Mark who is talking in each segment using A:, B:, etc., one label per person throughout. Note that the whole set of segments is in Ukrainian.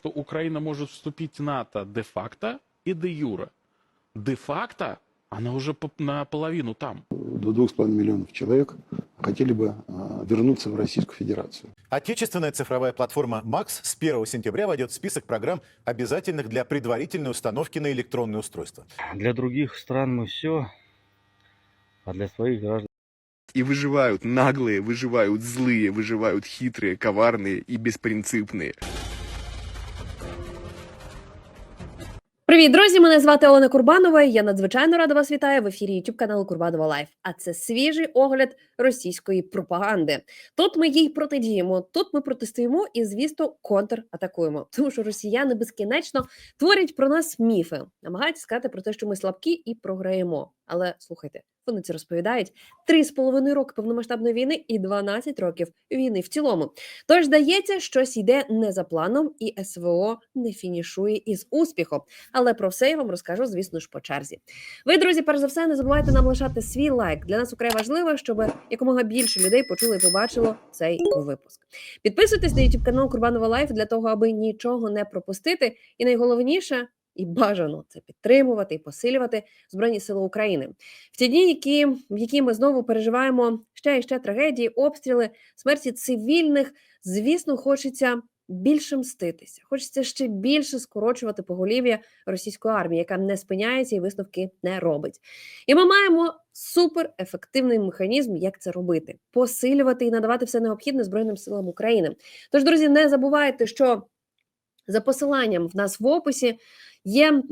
A: что Украина может вступить в НАТО де-факто и де-юре. Де-факто она уже по- наполовину там.
B: до 2,5 миллионов человек хотели бы а, вернуться в Российскую Федерацию.
C: Отечественная цифровая платформа МАКС с 1 сентября войдет в список программ, обязательных для предварительной установки на электронные устройства.
D: Для других стран мы все, а для своих граждан
E: И выживают наглые, выживают злые, выживают хитрые, коварные и беспринципные.
F: Привіт, друзі! Мене звати Олена Курбанова. Я надзвичайно рада вас вітаю в ефірі YouTube каналу Курбанова Лайф. А це свіжий огляд російської пропаганди. Тут ми їй протидіємо, тут ми протистоїмо і, звісно, контратакуємо. Тому що росіяни безкінечно творять про нас міфи, намагаються сказати про те, що ми слабкі і програємо. Але слухайте, вони це розповідають три з половиною роки повномасштабної війни і 12 років війни в цілому. Тож здається, щось йде не за планом, і СВО не фінішує із успіхом. Але про все я вам розкажу, звісно ж, по черзі. Ви, друзі, перш за все, не забувайте нам лишати свій лайк. Для нас украй важливо, щоб якомога більше людей почули і побачило цей випуск. Підписуйтесь на YouTube канал Курбанова Лайф для того, аби нічого не пропустити. І найголовніше. І бажано це підтримувати і посилювати Збройні Сили України в ті дні, які, в які ми знову переживаємо ще і ще трагедії, обстріли, смерті цивільних. Звісно, хочеться більше мститися. Хочеться ще більше скорочувати поголів'я російської армії, яка не спиняється і висновки не робить. І ми маємо суперефективний механізм, як це робити: посилювати і надавати все необхідне Збройним силам України. Тож, друзі, не забувайте, що за посиланням в нас в описі є е,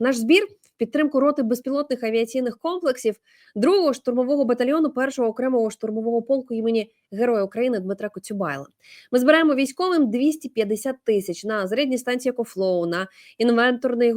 F: наш збір в підтримку роти безпілотних авіаційних комплексів другого штурмового батальйону першого окремого штурмового полку імені Героя України Дмитра Коцюбайла. Ми збираємо військовим 250 тисяч на зарядні станції Екофлоу, на інвенторний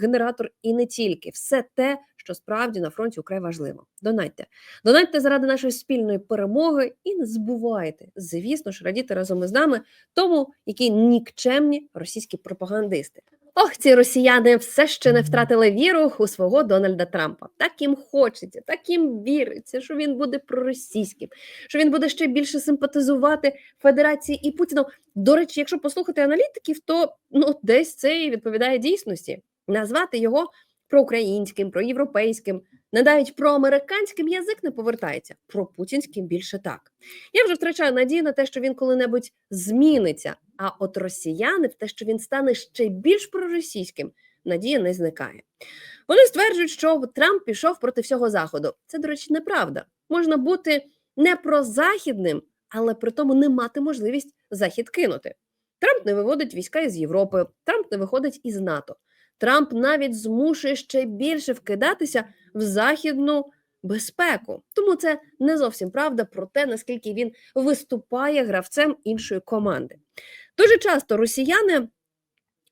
F: генератор і не тільки. Все те, що справді на фронті украй важливо. Донатьте. Донатьте заради нашої спільної перемоги і не забувайте, звісно ж, радіти разом із нами тому, які нікчемні російські пропагандисти. Ох, ці росіяни все ще не втратили віру у свого Дональда Трампа. Так їм хочеться, так їм віриться, що він буде проросійським, що він буде ще більше симпатизувати Федерації і Путіну. До речі, якщо послухати аналітиків, то ну десь це і відповідає дійсності. Назвати його проукраїнським, проєвропейським, не навіть проамериканським язик не повертається, про путінським більше так. Я вже втрачаю надію на те, що він коли-небудь зміниться. А от росіяни в те, що він стане ще більш проросійським, надія не зникає. Вони стверджують, що Трамп пішов проти всього заходу. Це, до речі, неправда. Можна бути не прозахідним, але при тому не мати можливість захід кинути. Трамп не виводить війська із Європи, Трамп не виходить із НАТО. Трамп навіть змушує ще більше вкидатися в західну безпеку. Тому це не зовсім правда про те, наскільки він виступає гравцем іншої команди. Дуже часто росіяни,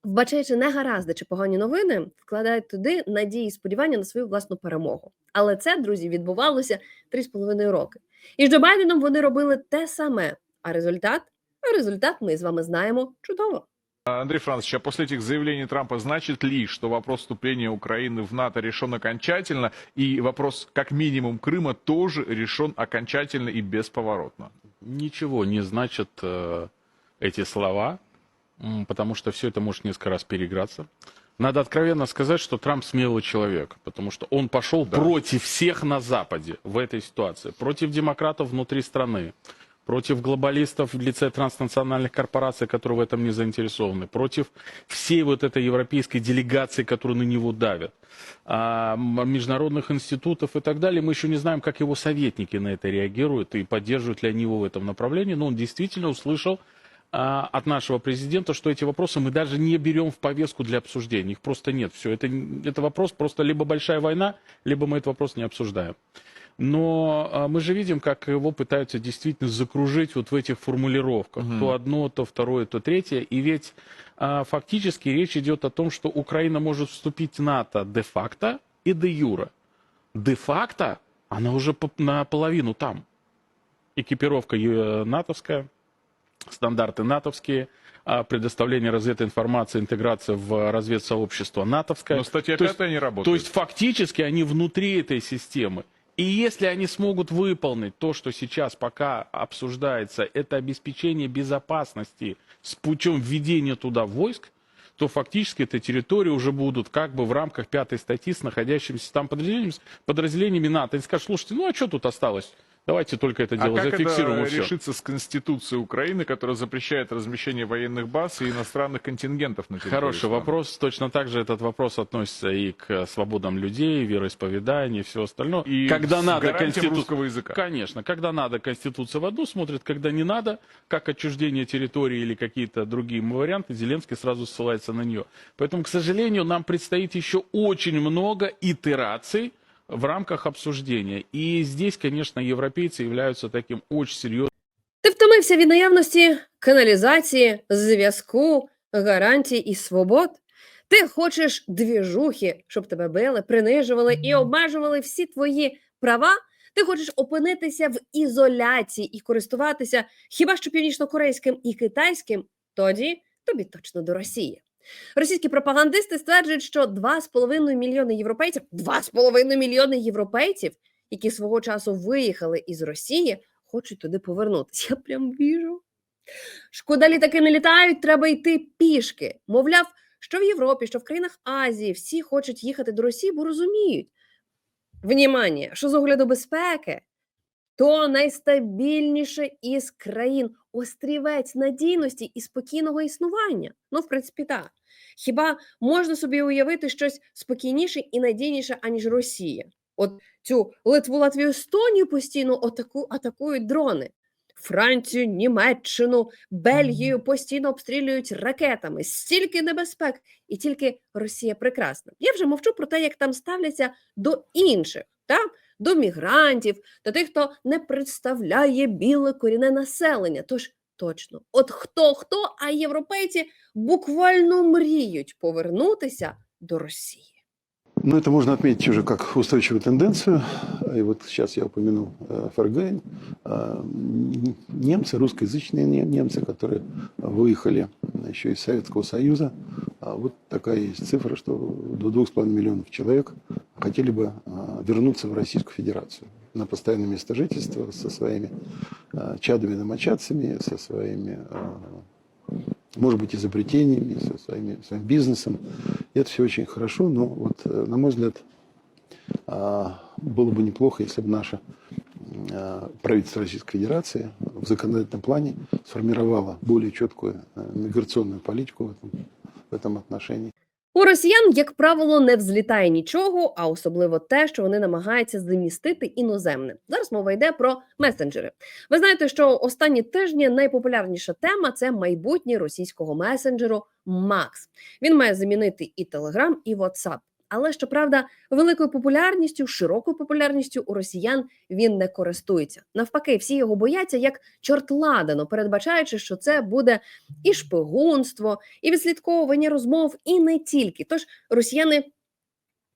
F: вбачаючи негаразди чи погані новини, вкладають туди надії і сподівання на свою власну перемогу. Але це, друзі, відбувалося 3,5 роки. І з Джо Байденом вони робили те саме. А результат? А результат ми з вами знаємо чудово.
G: Андрей Францович, а после этих заявлений Трампа значит ли, что вопрос вступления Украины в НАТО решен окончательно, и вопрос как минимум Крыма тоже решен окончательно и бесповоротно?
A: Ничего не значат э, эти слова, потому что все это может несколько раз переиграться. Надо откровенно сказать, что Трамп смелый человек, потому что он пошел
G: Да.
A: против всех на Западе в этой ситуации, против демократов внутри страны, против глобалистов в лице транснациональных корпораций, которые в этом не заинтересованы, против всей вот этой европейской делегации, которая на него давят, а, международных институтов и так далее. Мы еще не знаем, как его советники на это реагируют и поддерживают ли они его в этом направлении, но он действительно услышал от нашего президента, что эти вопросы мы даже не берем в повестку для обсуждения. Их просто нет. Все, это, это вопрос просто либо большая война, либо мы этот вопрос не обсуждаем. Но а, мы же видим, как его пытаются действительно закружить вот в этих формулировках. То одно, то второе, то третье. И ведь а, фактически речь идет о том, что Украина может вступить в НАТО де-факто и де-юре. Де-факто она уже по- наполовину там. Экипировка э, натовская, стандарты натовские, а, предоставление развединформации, интеграция в разведсообщество натовское.
G: Но статья
A: То есть-
G: 5 не работает.
A: То есть фактически они внутри этой системы. И если они смогут выполнить то, что сейчас пока обсуждается, это обеспечение безопасности с путем введения туда войск, то фактически эти территории уже будут как бы в рамках пятой статьи с находящимися там подразделениями, подразделениями НАТО. Они скажут, слушайте, ну а что тут осталось? Давайте только это
G: А
A: дело
G: как
A: зафиксируем
G: это
A: все.
G: решится с Конституцией Украины, которая запрещает размещение военных баз и иностранных контингентов на территории
A: Хороший
G: страны?
A: вопрос. Точно так же этот вопрос относится и к свободам людей, вероисповеданию и все остальное.
G: И
A: когда надо
G: гарантией
A: Конститу-
G: русского языка.
A: Конечно, когда надо Конституция в одну смотрит, когда не надо, как отчуждение территории или какие-то другие варианты, Зеленский сразу ссылается на нее. Поэтому, к сожалению, нам предстоит еще очень много итераций в рамках обсуждения. И здесь, конечно, европейцы являются таким очень серьезным
F: Ти втомився від наявності каналізації, зв'язку, гарантій і свобод. Ти хочеш двіжухи, щоб тебе били, принижували і обмежували всі твої права. Ти хочеш опинитися в ізоляції і користуватися хіба що північно-корейським і китайським, тоді тобі точно до Росії. Російські пропагандисти стверджують, що 2,5 мільйони європейців, 2,5 мільйони європейців, які свого часу виїхали із Росії, хочуть туди повернутися. Я прям віжу. Шкода літаки не літають, треба йти пішки. Мовляв, що в Європі, що в країнах Азії всі хочуть їхати до Росії, бо розуміють. Внімання, що з огляду безпеки, то найстабільніше із країн острівець надійності і спокійного існування. Ну, в принципі, так. Хіба можна собі уявити щось спокійніше і надійніше, аніж Росія? От цю Литву, Латвію, Естонію постійно атаку, атакують дрони. Францію, Німеччину, Бельгію постійно обстрілюють ракетами. Стільки небезпек, і тільки Росія прекрасна. Я вже мовчу про те, як там ставляться до інших, та? до мігрантів, до тих, хто не представляє біле корінне населення. Тож точно, от хто хто, а європейці буквально мріють повернутися до Росії.
B: Ну, это можно отметить уже как устойчивую тенденцию. И вот сейчас я упомянул э, ФРГ. Э, м, Немцы, русскоязычные не- немцы, которые выехали еще из Советского Союза. А Вот такая есть цифра, что до 2,5 миллионов человек хотели бы э, вернуться в Российскую Федерацию На постоянное место жительства со своими э, чадами-домочадцами, со своими э, может быть, изобретениями, со своими, своим бизнесом. И это все очень хорошо, но вот, э, на мой взгляд, а, было бы неплохо, если бы наше а, правительство Российской Федерации в законодательном плане сформировало более четкую э, миграционную политику в этом, в этом отношении.
F: У росіян, як правило, не взлітає нічого, а особливо те, що вони намагаються замістити іноземне. Зараз мова йде про месенджери. Ви знаєте, що останні тижні найпопулярніша тема це майбутнє російського месенджеру Макс. Він має замінити і Telegram, і WhatsApp. Але щоправда, великою популярністю, широкою популярністю у росіян він не користується. Навпаки, всі його бояться як чорт ладано, передбачаючи, що це буде і шпигунство, і відслідковування розмов, і не тільки. Тож росіяни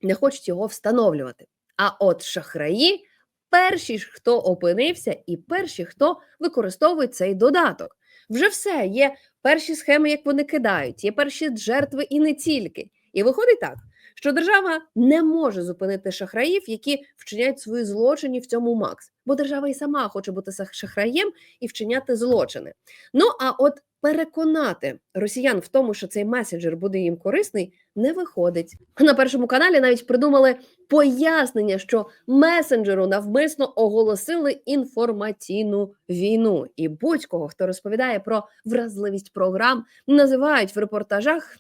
F: не хочуть його встановлювати. А от шахраї перші хто опинився, і перші, хто використовує цей додаток. Вже все є перші схеми, як вони кидають, є перші жертви і не тільки. І виходить так, що держава не може зупинити шахраїв, які вчиняють свої злочини в цьому Макс, бо держава і сама хоче бути шахраєм і вчиняти злочини. Ну а от переконати росіян в тому, що цей месенджер буде їм корисний, не виходить. На першому каналі навіть придумали пояснення, що месенджеру навмисно оголосили інформаційну війну. І будь-кого, хто розповідає про вразливість програм, називають в репортажах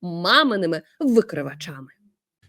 F: маминими викривачами.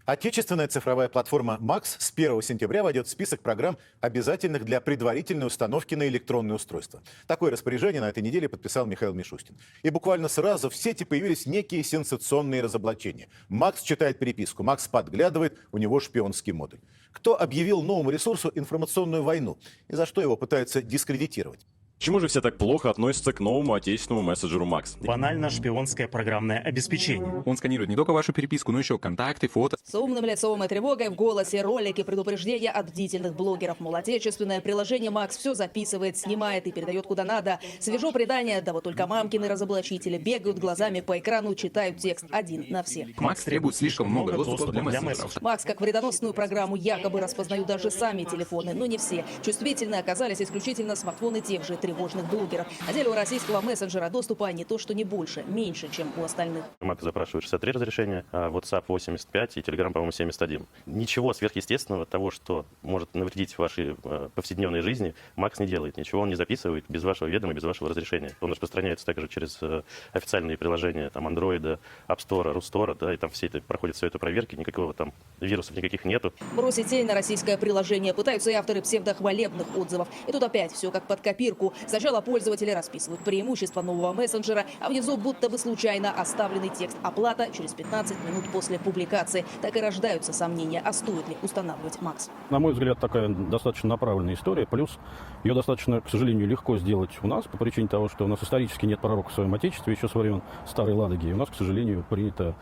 C: Отечественная цифровая платформа MAX с 1 сентября войдет в список программ, обязательных для предварительной установки на электронные устройства. Такое распоряжение на этой неделе подписал Михаил Мишустин. И буквально сразу в сети появились некие сенсационные разоблачения. Макс читает переписку, Макс подглядывает, у него шпионский модуль. Кто объявил новому ресурсу информационную войну и за что его пытаются дискредитировать?
H: Почему же все так плохо относятся к новому отечественному мессенджеру Макс?
I: Банально шпионское программное обеспечение.
J: Он сканирует не только вашу переписку, но еще контакты, фото.
K: С умным лицом и тревогой в голосе ролики предупреждения от бдительных блогеров. Мол, отечественное приложение Макс все записывает, снимает и передает куда надо. Свежо предание, да вот только мамкины разоблачители бегают глазами по экрану, читают текст один на всех.
J: Макс требует слишком много доступа для мессенджеров.
K: Макс как вредоносную программу якобы распознают даже сами телефоны, но не все. Чувствительны оказались исключительно смартфоны тех же тревожных блогеров. На деле у российского мессенджера доступа не то что не больше, меньше, чем у остальных.
L: Mac запрашивает 63 разрешения, а WhatsApp 85 и Telegram, по-моему, 71. Ничего сверхъестественного того, что может навредить вашей э, повседневной жизни, Макс не делает. Ничего он не записывает без вашего ведома, без вашего разрешения. Он распространяется также через э, официальные приложения там Android, App Store, Rustore, да, и там все это проходит все это проверки, никакого там вирусов никаких нету.
K: Бросить тень на российское приложение пытаются и авторы псевдохвалебных отзывов. И тут опять все как под копирку. Сначала пользователи расписывают преимущества нового мессенджера, а внизу будто бы случайно оставленный текст «Оплата через 15 минут после публикации». Так и рождаются сомнения, а стоит ли устанавливать Макс.
M: На мой взгляд, такая достаточно направленная история. Плюс ее достаточно, к сожалению, легко сделать у нас по причине того, что у нас исторически нет пророка в своем отечестве еще со времен Старой Ладоги. И у нас, к сожалению, принято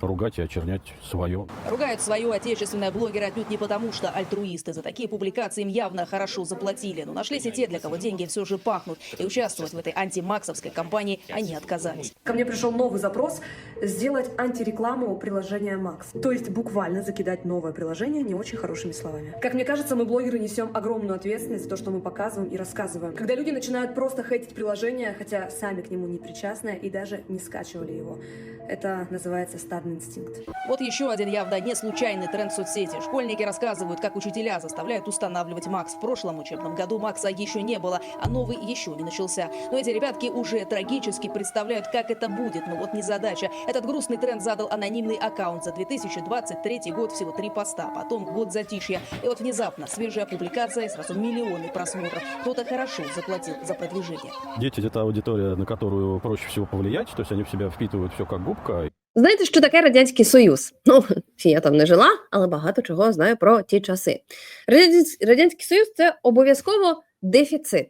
M: ругать и очернять свое.
K: Ругают свое отечественное блогеры отнюдь не потому, что альтруисты. За такие публикации им явно хорошо заплатили. Но нашлись и те, для кого деньги все же пахнут. И участвовать в этой антимаксовской кампании они отказались.
N: Ко мне пришел новый запрос сделать антирекламу приложения Макс. То есть буквально закидать новое приложение не очень хорошими словами. Как мне кажется, мы, блогеры, несем огромную ответственность за то, что мы показываем и рассказываем. Когда люди начинают просто хейтить приложение, хотя сами к нему не причастны и даже не скачивали его. Это называется стадный инстинкт.
K: Вот еще один явно не случайный тренд в соцсети. Школьники рассказывают, как учителя заставляют устанавливать Макс. В прошлом учебном году Макса еще не было, а новый еще не начался. Но эти ребятки уже трагически представляют, как это будет. Но вот не задача. Этот грустный тренд задал анонимный аккаунт за 2023 год. Всего три поста, потом год затишья. И вот внезапно свежая публикация, сразу миллионы просмотров. Кто-то хорошо заплатил за продвижение.
M: Дети – это аудитория, на которую проще всего повлиять, то есть они в себя впитывают все как губка.
F: Знаєте, що таке Радянський Союз? Ну, я там не жила, але багато чого знаю про ті часи. Радянсь- Радянський Союз це обов'язково дефіцит.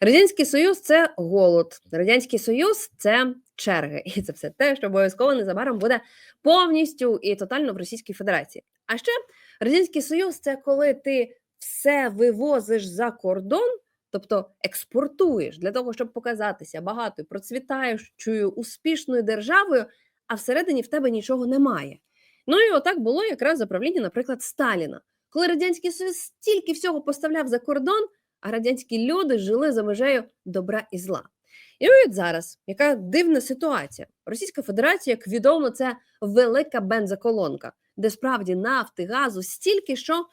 F: Радянський Союз це голод. Радянський Союз це черги. І це все те, що обов'язково незабаром буде повністю і тотально в Російській Федерації. А ще Радянський Союз це коли ти все вивозиш за кордон, тобто експортуєш для того, щоб показатися багатою, процвітаючою, успішною державою, а всередині в тебе нічого немає. Ну і отак було якраз за правління, наприклад, Сталіна, коли Радянський Союз стільки всього поставляв за кордон, а радянські люди жили за межею добра і зла. І от зараз, яка дивна ситуація. Російська Федерація, як відомо, це велика бензоколонка, де справді нафти, газу стільки, що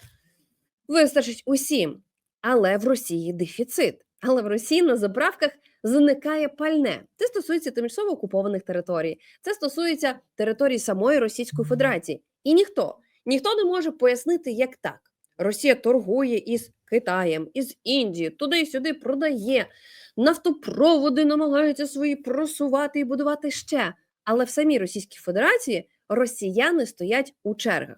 F: вистачить усім. Але в Росії дефіцит. Але в Росії на заправках зникає пальне. Це стосується тимчасово окупованих територій. Це стосується територій самої Російської Федерації. І ніхто, ніхто не може пояснити, як так. Росія торгує із Китаєм, із Індією, туди й сюди продає, нафтопроводи намагаються свої просувати і будувати ще. Але в самій Російській Федерації росіяни стоять у чергах.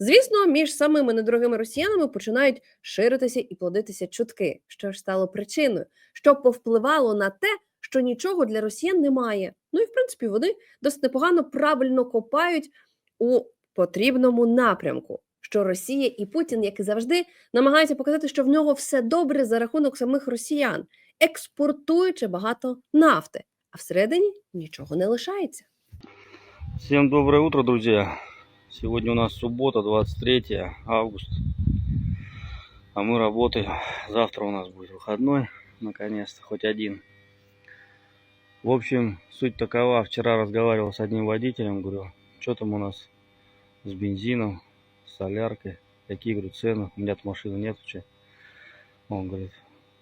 F: Звісно, між самими недорогими росіянами починають ширитися і плодитися чутки, що ж стало причиною, що повпливало на те, що нічого для росіян немає. Ну і в принципі вони досить непогано правильно копають у потрібному напрямку. Що Росія і Путін, як і завжди, намагаються показати, що в нього все добре за рахунок самих росіян, експортуючи багато нафти, а всередині нічого не лишається.
D: Всем доброе утро, друзья. Сегодня у нас суббота, 23 августа. А мы работаем. Завтра у нас будет выходной, наконец-то, хоть один. В общем, суть такова. Вчера разговаривал с одним водителем, говорю, что там у нас с бензином, соляркой, какие, говорю, цены. У меня-то машины нет вообще. Он говорит,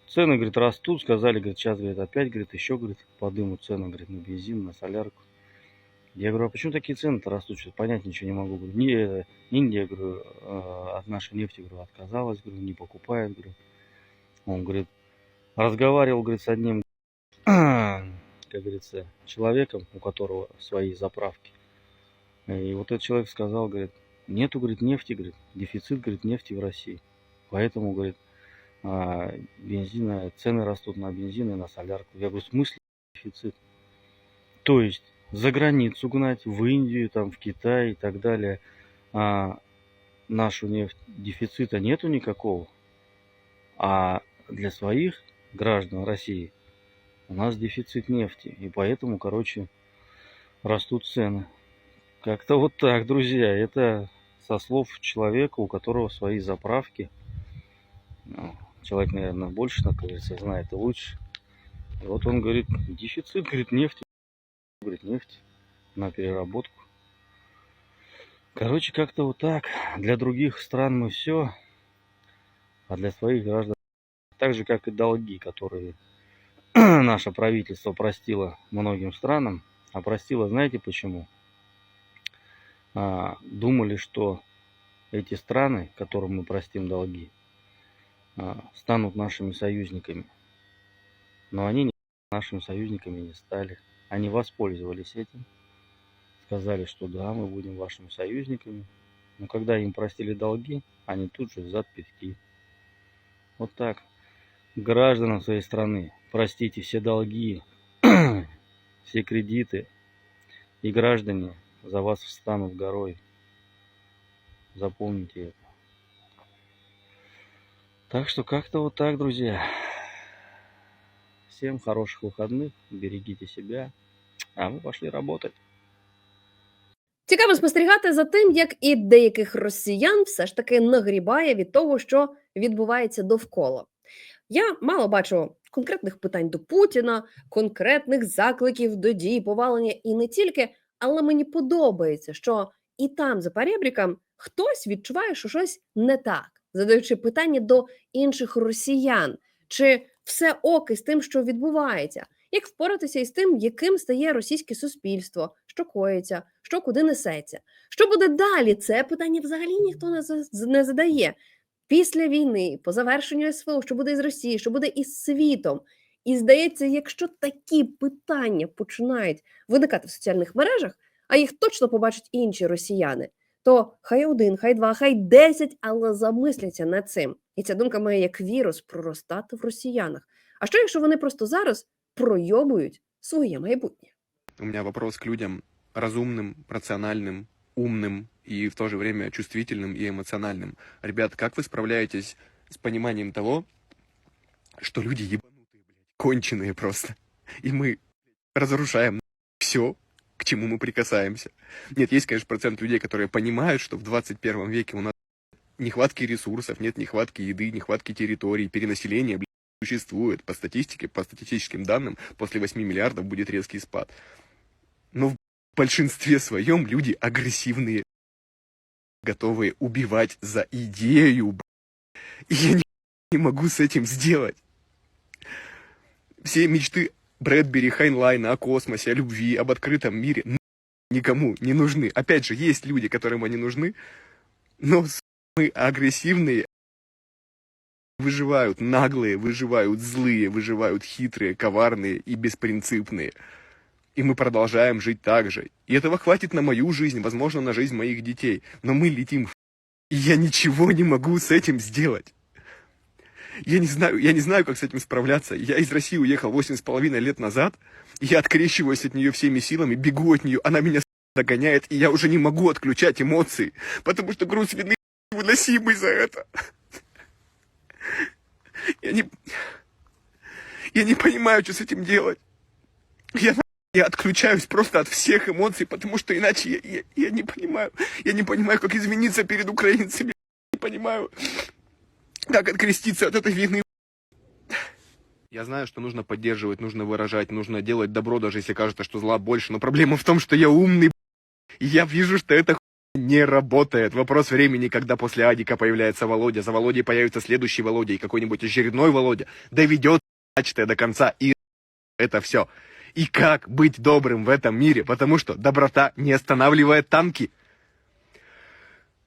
D: цены, говорит, растут. Сказали, говорит, сейчас, говорит, опять, говорит, еще, говорит, подымут цены, говорит, на бензин, на солярку. Я говорю, а почему такие цены-то растут? Что-то понять ничего не могу. Говорю, не, Индия, говорю, э, от нашей нефти, говорю, отказалась, говорю, не покупает, говорю. Он говорит, разговаривал, говорит, с одним, как говорится, человеком, у которого свои заправки. И вот этот человек сказал, говорит, нету, говорит, нефти, говорит, дефицит, говорит, нефти в России. Поэтому, говорит, а, бензина, цены растут на бензин и на солярку. Я говорю, в смысле дефицит? То есть за границу гнать, в Индию, там, в Китай и так далее, а нашу нефть дефицита нету никакого. А для своих граждан России у нас дефицит нефти. И поэтому, короче, растут цены. Как-то вот так, друзья. Это со слов человека, у которого свои заправки. Ну, Человек, наверное, больше, как говорится, знает и лучше. И вот он говорит, дефицит, говорит, нефти. Говорит, нефть на переработку. Короче, как-то вот так. Для других стран мы все, а для своих граждан так же, как и долги, которые наше правительство простило многим странам. А простило, знаете почему? А, думали, что эти страны, которым мы простим долги, а, станут нашими союзниками. Но они нашими союзниками не стали. Они воспользовались этим. Сказали, что да, мы будем вашими союзниками. Но когда им простили долги, они тут же взад пятки. Вот так. Гражданам своей страны простите все долги, все кредиты, и граждане за вас встанут горой. Запомните это. Так что как-то вот так, друзья. Всем хороших выходных, берегите себя, а мы пошли работать.
F: Цікаво спостерігати за тим, як і деяких росіян все ж таки нагрібає від того, що відбувається довкола. Я мало бачу конкретних питань до Путіна, конкретних закликів до дій, повалення і не тільки, але мені подобається, що і там, за перебріком, хтось відчуває, що щось не так, задаючи питання до інших росіян, чи все ок із тим, що відбувається, як впоратися із тим, яким стає російське суспільство, що коїться, що куди несеться. Що буде далі? Це питання взагалі ніхто не за- задає. Після війни, по завершенню СВО, що буде із Росією, що буде із світом. І здається, якщо такі питання починають виникати в соціальних мережах, а їх точно побачать інші росіяни, то хай один, хай два, хай десять, але замисляться над цим. І ця думка має як вірус проростати в росіянах. А що якщо вони просто зараз пройобують своє майбутнє?
E: У меня вопрос к людям разумным, рациональным, умным и в то же время чувствительным и эмоциональным. Ребят, как вы справляетесь с пониманием того, что люди ебанутые, блядь, конченые просто, и мы разрушаем все, к чему мы прикасаемся. Нет, есть, конечно, процент людей, которые понимают, что в 21 веке у нас нехватки ресурсов, нет нехватки еды, нехватки территорий, перенаселение, блядь, существует. По статистике, по статистическим данным, после 8 миллиардов будет резкий спад. Но в большинстве своем люди агрессивные, готовые убивать за идею. б***ь. И я не могу с этим сделать. Все мечты Брэдбери, Хайнлайна о космосе, о любви, об открытом мире никому не нужны. Опять же, есть люди, которым они нужны, но мы агрессивные, выживают наглые, выживают злые, выживают хитрые, коварные и беспринципные. И мы продолжаем жить так же. И этого хватит на мою жизнь, возможно, на жизнь моих детей. Но мы летим и я ничего не могу с этим сделать. Я не знаю, я не знаю, как с этим справляться. Я из России уехал восемь с половиной лет назад. Я открещиваюсь от нее всеми силами, бегу от нее. Она меня догоняет, и я уже не могу отключать эмоции, потому что груз вины выносимый за это. Я не, я не понимаю, что с этим делать. Я, я отключаюсь просто от всех эмоций, потому что иначе я, я, я не понимаю. Я не понимаю, как извиниться перед украинцами. Не понимаю, как откреститься от этой вины. Я знаю, что нужно поддерживать, нужно выражать, нужно делать добро, даже если кажется, что зла больше. Но проблема в том, что я умный, я вижу, что это не работает. Вопрос времени, когда после Адика появляется Володя, за Володей появится следующий Володя и какой-нибудь очередной Володя, доведет начатое до конца и это все. И как быть добрым в этом мире, потому что доброта не останавливает танки.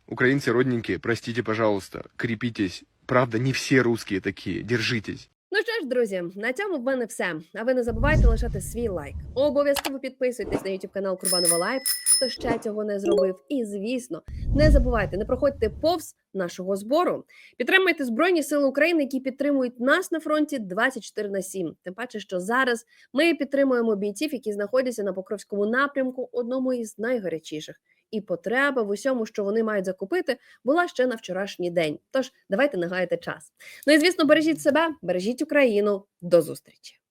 E: Украинцы родненькие, простите, пожалуйста, крепитесь. Правда, не все русские такие, держитесь.
F: Ну що ж, друзі, на цьому в мене все. А ви не забувайте лишати свій лайк. Обов'язково підписуйтесь на YouTube канал Курбанова Лайф. хто ще цього не зробив. І звісно, не забувайте, не проходьте повз нашого збору. Підтримуйте Збройні Сили України, які підтримують нас на фронті 24 на 7. Тим паче, що зараз ми підтримуємо бійців, які знаходяться на Покровському напрямку, одному із найгарячіших. І потреба в усьому, що вони мають закупити, була ще на вчорашній день. Тож давайте не гаяти час. Ну і звісно, бережіть себе, бережіть Україну. До зустрічі.